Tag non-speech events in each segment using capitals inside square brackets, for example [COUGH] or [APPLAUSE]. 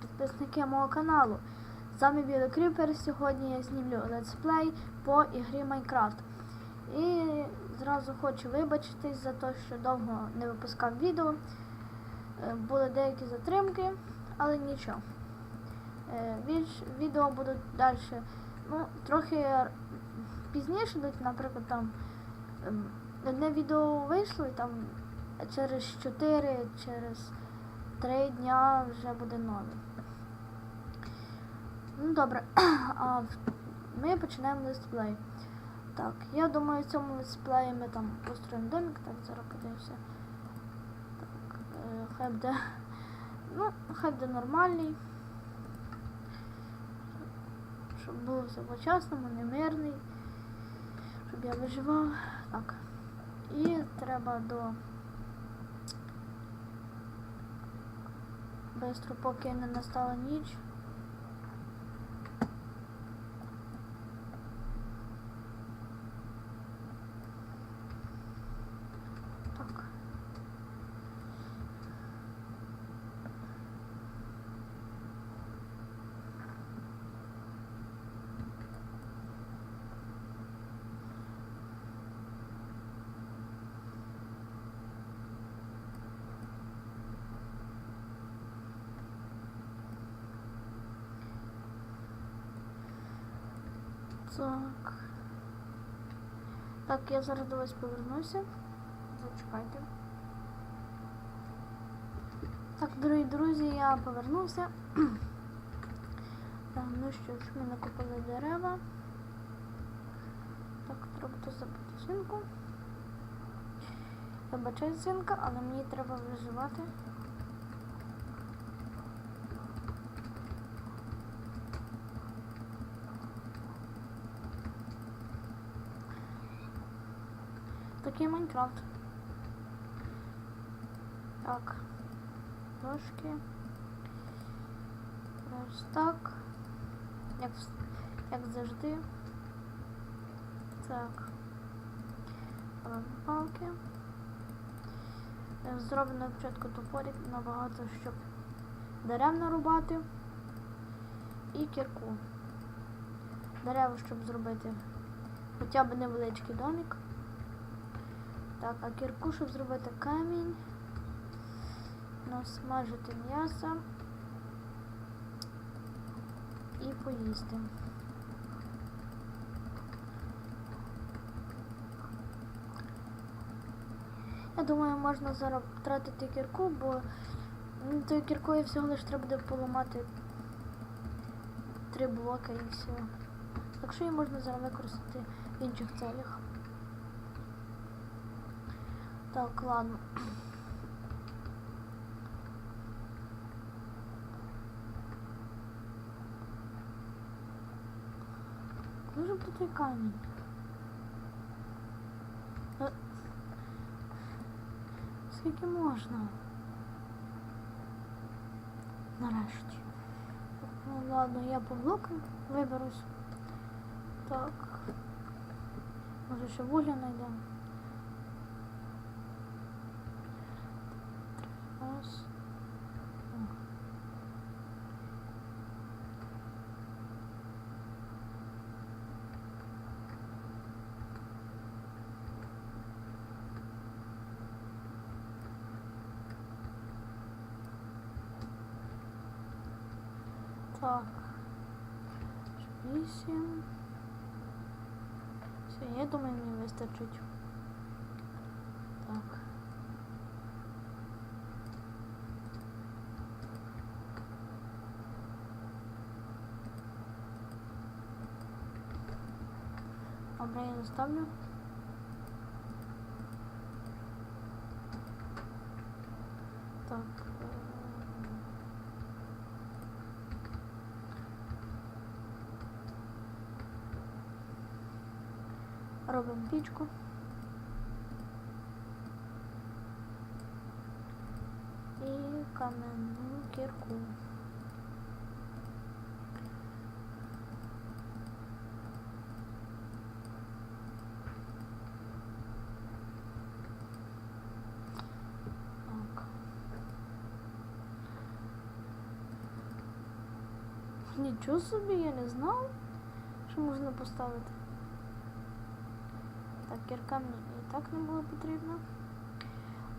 підписники мого каналу. З вами Білий Кріпер. Сьогодні я знімлю летсплей по ігрі Майнкрафт. І зразу хочу вибачитись за те, що довго не випускав відео. Е, Були деякі затримки, але нічого. Е, Відео будуть далі. Ну, трохи пізніше, наприклад, там ем, одне відео вийшло і там через 4, через 3 дня вже буде нове. Ну добре, [CLEARS THROAT] а ми починаємо летсплей. Так, я думаю, в цьому летсплеї ми там построїмо домик, так зараз подивимося. Так, е, хай буде. Ну, хай буде нормальний. Щоб було все по-чесному, не мирний. Щоб я виживав. Так. І треба до Бистро, поки не настала ніч. Так. Так. Так, я зараз до вас повернуся. Зачекайте. Так, дорогі друзі, я повернувся. Так, [CLEARS THROAT] ну що ж, ми накопили дерева. Так, треба тут забити свинку. Я бачаю але мені треба виживати. Такий Майнкрафт. Так. Дошки. Ось так. Як, як завжди. Так. Палки. Зроблено спочатку топорик набагато, щоб дерев нарубати. І кірку. Дерева, щоб зробити хоча б невеличкий домик. Так, а кірку, щоб зробити камінь. Насмажити м'ясо і поїсти. Я думаю, можна зараз втратити кірку, бо ну, тою кіркою всього лиш треба буде поламати три блоки і все. Так що її можна зараз використати в інших целях. Так, ладно. Дуже тут камінь. Е, Скільки можна? Нарешті. Ну ладно, я по блокам виберусь. Так. Може ще вугля знайдемо. Раз. О. Так. Вісім. Все, я думаю, мені вистачить. Так. Добре, я заставлю. Так. Робимо пічку. І кам'яну кірку. Так. Нічого собі, я не знав, що можна поставити. Так, кірка мені і так не було потрібно.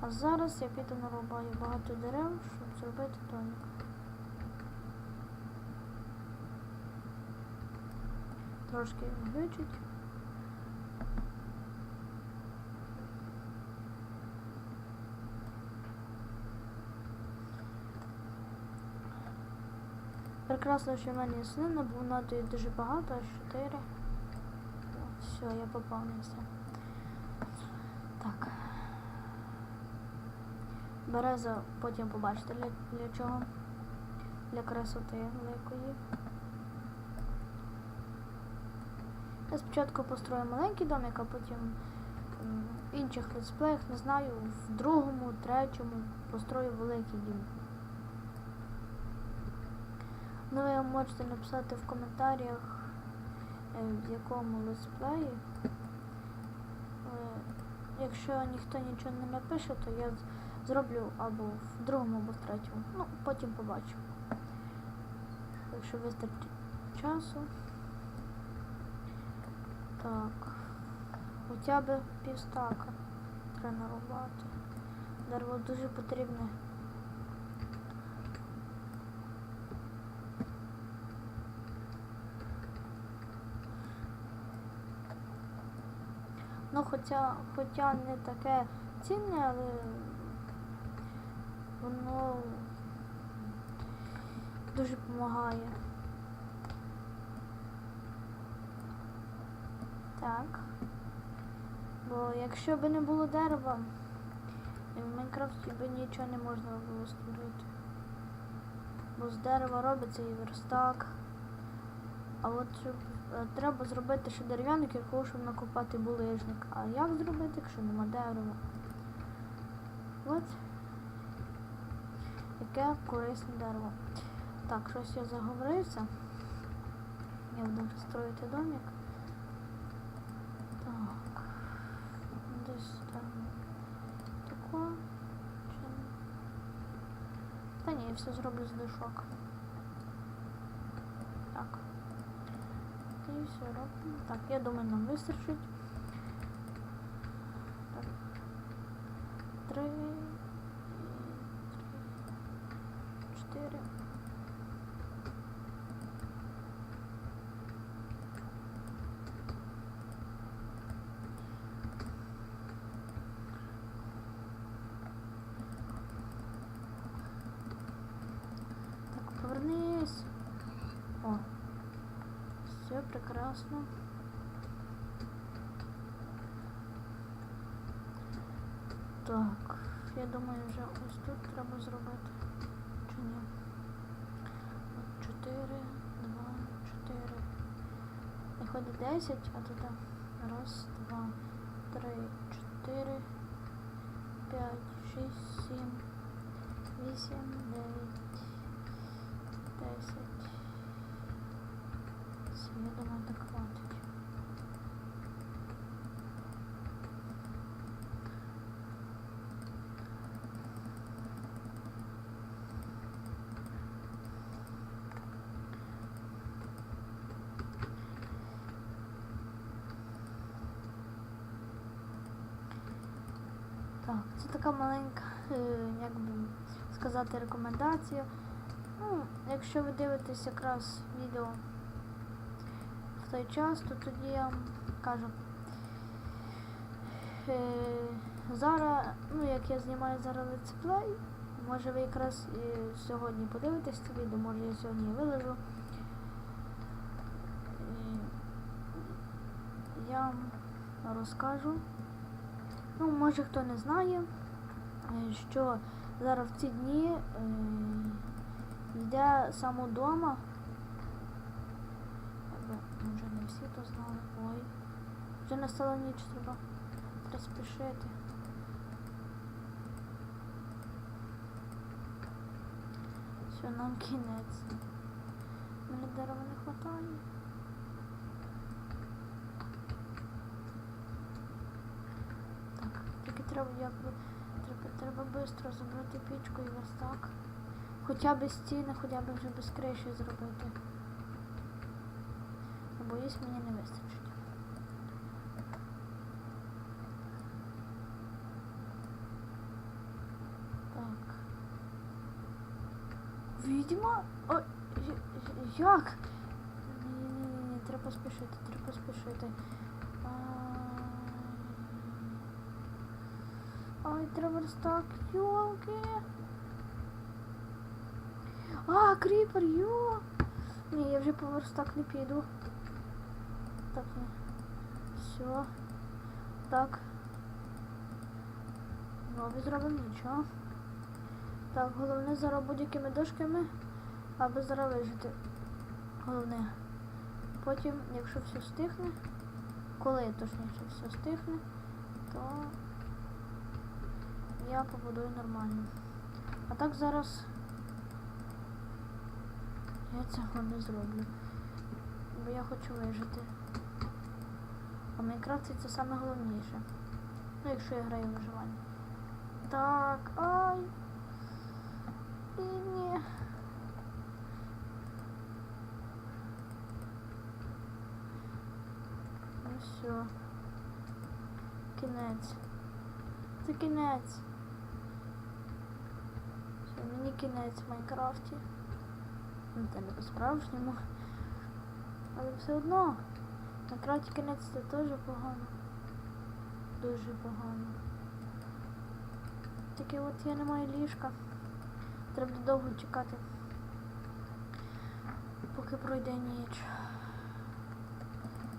А зараз я піду нарубаю багато дерев, щоб зробити домик. Трошки глючить. Прекрасно, що в мене є свинина, бо вона дає дуже багато, аж 4. Все, я поповнився. Так. Береза потім побачите для, для чого. Для красоти великої. Я спочатку построю маленький домик, а потім в інших летсплеях, не знаю, в другому, третьому построю великий дім. Ну, ви можете написати в коментарях, е, в якому летсплеї. Е, Якщо ніхто нічого не напише, то я зроблю або в другому, або в третьому. Ну, потім побачу. Якщо вистачить часу. Так. Хоча б півстака треба нарубати. Дерево дуже потрібне. Ну, хоча, хоча не таке цінне, але воно дуже допомагає. Так. Бо якщо б не було дерева, в Майнкрафті б нічого не можна було створити. Бо з дерева робиться і верстак. А от щоб, треба зробити ще дерев'яник, якого щоб накопати булижник. А як зробити, якщо нема дерева? От яке корисне дерево. Так, щось я заговорився. Я буду строїти домик. Так. Десь там тако. Та ні, я все зроблю з дошок. Так. І все робимо. Так, я думаю, нам вистачить. Так. Три. і Три. Чотири. Так, повернись. О. Прекрасно. Так, я думаю, вже ось тут треба зробити. Чи ні? От 4, 2, 4. Виходить 10, а тут раз, два, три, чотири, п'ять, шість, сім, вісім, дев'ять, десять. Все, я думаю, так хватить. Так, це така маленька, е, як би сказати, рекомендація. Ну, якщо ви дивитесь якраз відео той час, то тоді я вам кажу. Е, зараз, ну як я знімаю зараз летсплей, може ви якраз і сьогодні подивитесь це відео, може я сьогодні виложу. І я вам розкажу. Ну, може хто не знає, е, що зараз в ці дні е, йде самодома. Якби, Може не всі то знали. Ой. Вже настала ніч треба. Треба спішити. Все, нам кінець. Мене дерева не вистачає. Так, тільки треба якби треба швидко забрати пічку і верстак. Хоча б стіни, хоча б вже без криші зробити. боюсь, мені не вистачить. Так. Відьма? О, я- я- як? Ні, ні, ні, ні, треба спішити, треба спішити. Ай, Ай, треба так, йолки. А, кріпер, йо. Ні, я вже по верстак не піду. Так. Все. Так. Нові зробимо нічого. Так, головне зараз будь-якими дошками, аби зараз вижити. Головне. Потім, якщо все стихне, коли точніше все стихне, то я побудую нормально. А так зараз я цього не зроблю. Бо я хочу вижити. А в Майнкрафті це саме головніше. Ну, якщо я граю в виживання. Так, ай. І ні. Ну все. Кінець. Це кінець. Все, мені кінець в Майнкрафті. Ну, це не по-справжньому. Але все одно. На краті кінець це теж погано. Дуже погано. Таке от я не маю ліжка. Треба довго чекати. Поки пройде ніч.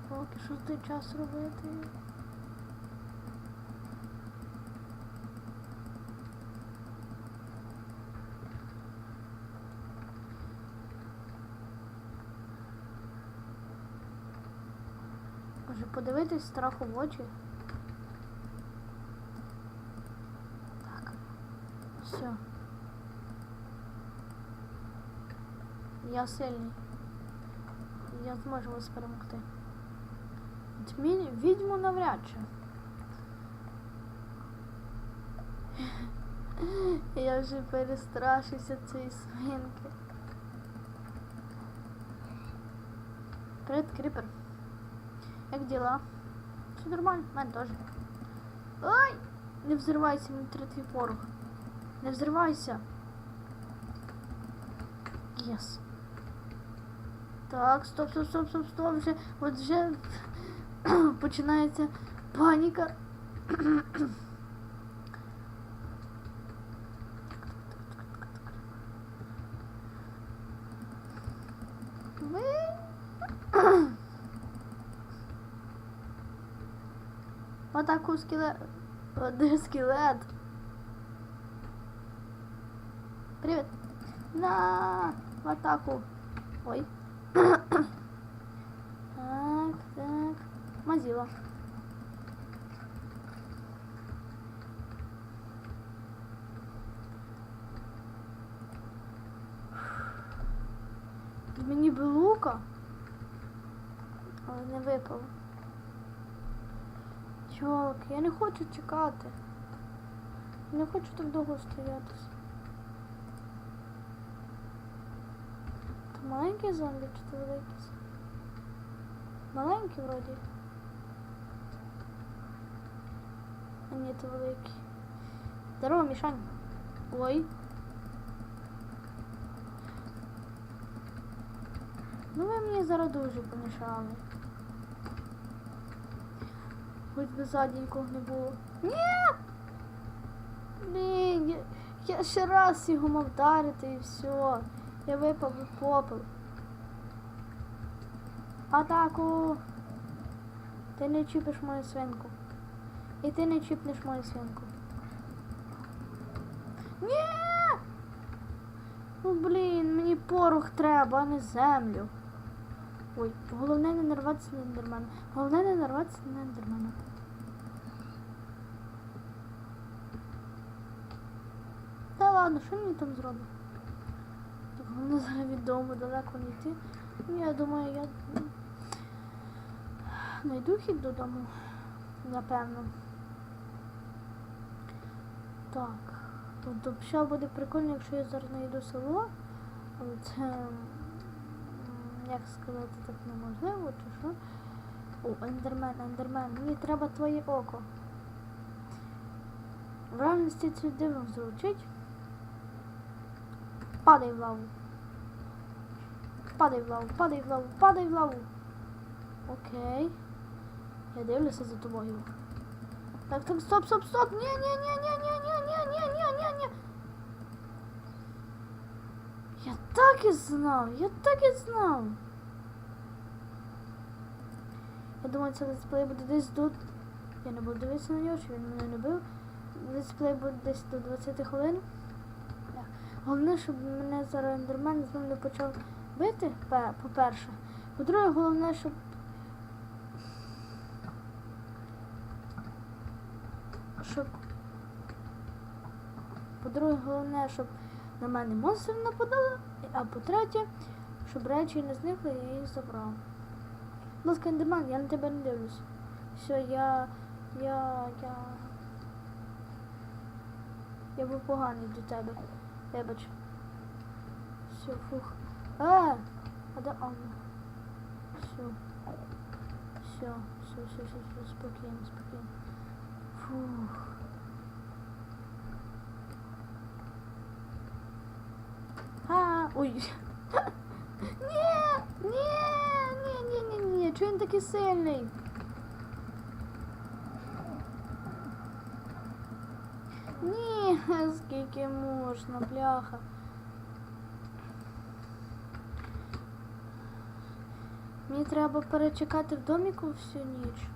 Поки що той час робити. Може подивитись страху в очі? Так. Все. Я сильний. Я зможу вас перемогти. Відьму навряд чи. [LAUGHS] Я вже перестрашився цієї свинки. Привіт, кріпер. Як діла? Все нормально, в мене теж. Ой! Не взривайся, мені треба твій порох. Не взривайся. Єс. Так, стоп, стоп, стоп, стоп, стоп. Вже, от вже [COUGHS] починається паніка. Атаку скелет. О, Де скелет? Привет. На в атаку. Ой. [COUGHS] так, так. Мазила. Мені би лука, але не випало. Чолок, я не хочу чекати. Не хочу так довго стоятися. Це маленький зомбі чи це великий? Маленький вроді. А ні, це великий. Здорово, Мішань. Ой. Ну ви мені зараз дуже помішали. Хоч би ззаді нікого не було. Ні! Блін, я, ще раз його мав вдарити і все. Я випав у попел. Атаку! Ти не чіпиш мою свинку. І ти не чіпнеш мою свинку. Ні! Ну блін, мені порох треба, а не землю. Ой, головне не нарватися на ендермена. Головне не нарватися на ендермена. Та ладно, що мені там зробить? Так головне зараз від дому далеко не йти. Ну, Я думаю, я знайду хід додому, напевно. Так. Тобто ще буде прикольно, якщо я зараз знайду село. Але це як сказати так неможливо, чи що? О, ендермен, ендермен, мені треба твоє око. В реальності це дивно звучить. Падай в лаву. Падай в лаву, падай в лаву, падай в лаву. Окей. Я дивлюся за тобою. Так, так, стоп, стоп, стоп. Ні, ні, ні, ні, ні, ні, ні, ні, ні, ні, ні. Я так і знав, я так і знав. Я думаю, це летсплей буде десь тут. Я не буду дивитися на нього, що він мене не бив. Летсплей буде десь до 20 хвилин. Головне, щоб мене зараз ендермен знову не почав бити, по-перше. По-друге, головне, щоб. Щоб. По-друге, головне, щоб на мене монстри не нападали. А по-третє, щоб речі не зникли, я їх забрав. Будь ласка, ендермен, я на тебе не дивлюсь. Все, я. я. я. Я був поганий до тебе. Вибач. Все, фух. А! А де он? Все. Все, все, все, все, все, спокійно, спокійно. Фух. А, ой. [LAUGHS] Ні, ні, ні, ні, ні, ні, чого він такий сильний? Ні, [LAUGHS] скільки можна, бляха. Мені треба перечекати в доміку всю ніч.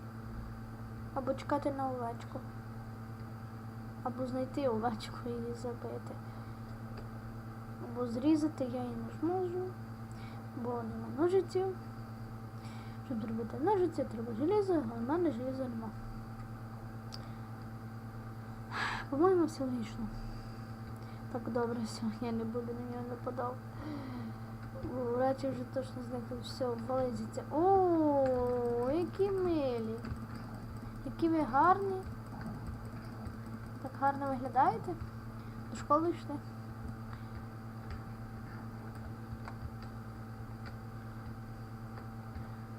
Або чекати на овечку. Або знайти овечку і забити. Або зрізати я її не зможу, бо нема ножиців. Щоб зробити ножиці, треба желізо, а в мене желіза нема. По-моєму, все логічно. Так добре, все, я не буду на нього нападав. Бо Речі вже точно зникли. Все, валиться. О, які милі. Які ви гарні. Так гарно виглядаєте. До школи йшли.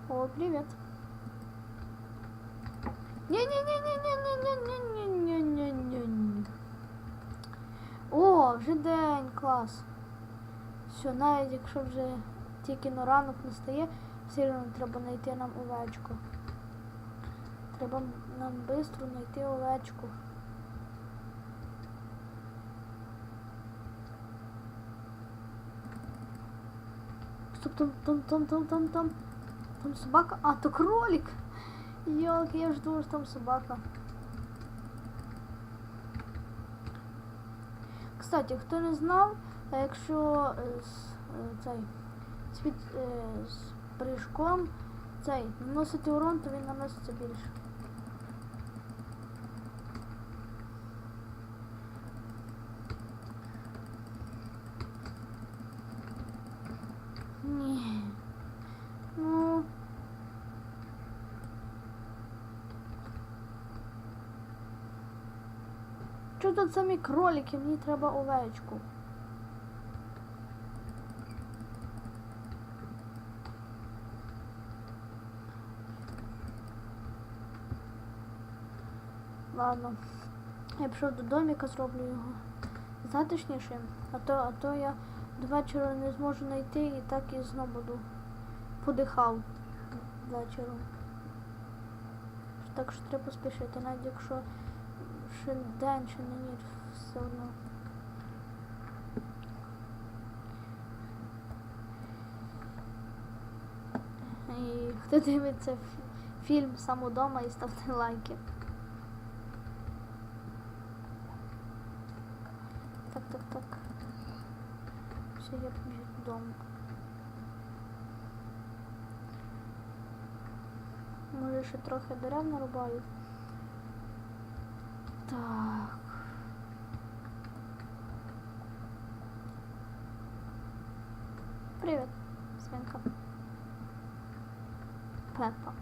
О, привет. Не-не-не-не-не-не-не-не-не-не-не. О, вже день, клас. Все, навіть якщо вже тільки на ранок настає, все одно треба знайти нам овечку. Треба нам швидко знайти овечку. Стоп, там, там, там, там, там, там. Там собака. А, то кролик. Йолки, я ж думав, що там собака. Кстати, хто не знав, якщо е, з, е, цей світ е, з прыжком цей наносити урон, то він наноситься більше. Ні. Ну. Що тут самі кролики? Мені треба овечку. Ладно. Я пішов до доміка, зроблю його затишнішим, а то, а то я до вечора не зможу знайти і так і знову буду подихав вечором. Так що треба поспішити, навіть якщо ще день, ще не ніч, все одно. І хто дивиться фі- фільм сам удома і ставте лайки. Так, так, так. Все, я побіжу додому. Може ще трохи дерев нарубаю. Так. Привіт, свинка. Пепа.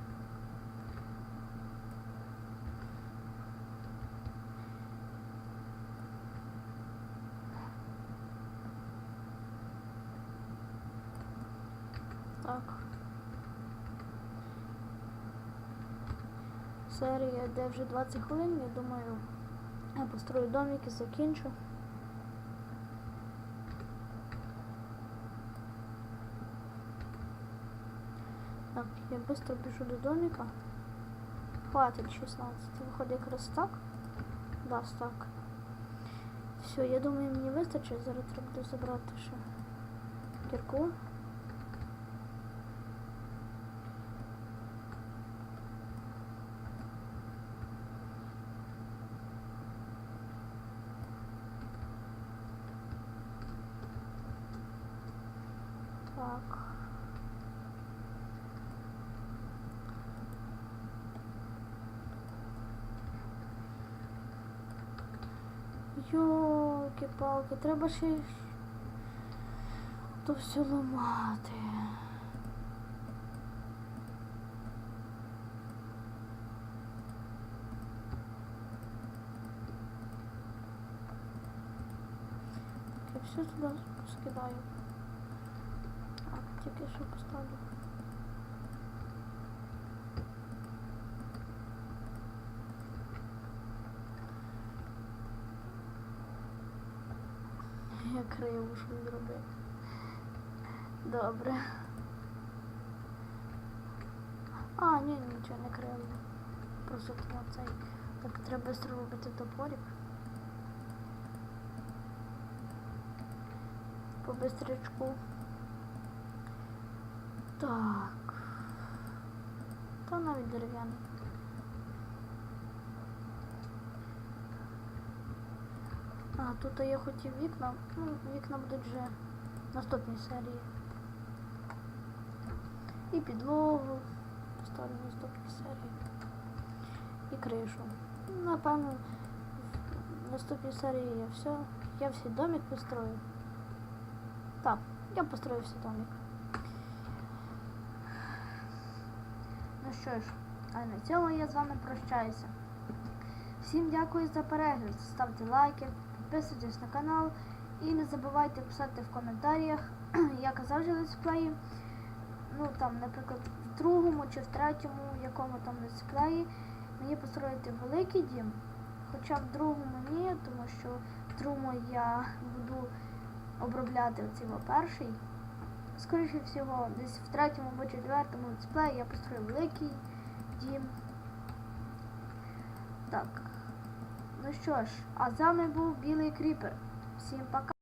Так. Серія, де вже 20 хвилин, я думаю, построю домик і закінчу. Так, я быстро біжу до домика. Хватить 16. Виходить якраз так. Да, так. Все, я думаю, мені вистачить. Зараз буде забрати ще кірку. Так. Йолки-палки, треба ще то все ламати. Так, я все туди скидаю. Так, тільки що поставлю. Я криво що зробив. Добре. А, ні, нічого не криво. Просто тому цей. Так треба швидко робити топорик. По бистрячку. Так. Та навіть дерев'яний. А, тут я хотів вікна. Ну, вікна будуть вже в наступній серії. І підлогу поставлю в наступній серії. І кришу. Напевно, в наступній серії я все. Я всі домик построю. Так, я построю всі домик. Ну що ж, а на цьому я з вами прощаюся. Всім дякую за перегляд. Ставте лайки, підписуйтесь на канал і не забувайте писати в коментарях, [CLEARS THROAT] як завжди летсплеї. Ну там, наприклад, в другому чи в третьому, якому там летсплеї, мені построїти великий дім. Хоча в другому ні, тому що в другому я буду обробляти оцей перший. Скоріше всього, десь в третьому або четвертому летсплеї я построю великий дім. Так. Ну що ж, а з вами був Білий Кріпер. Всім пока.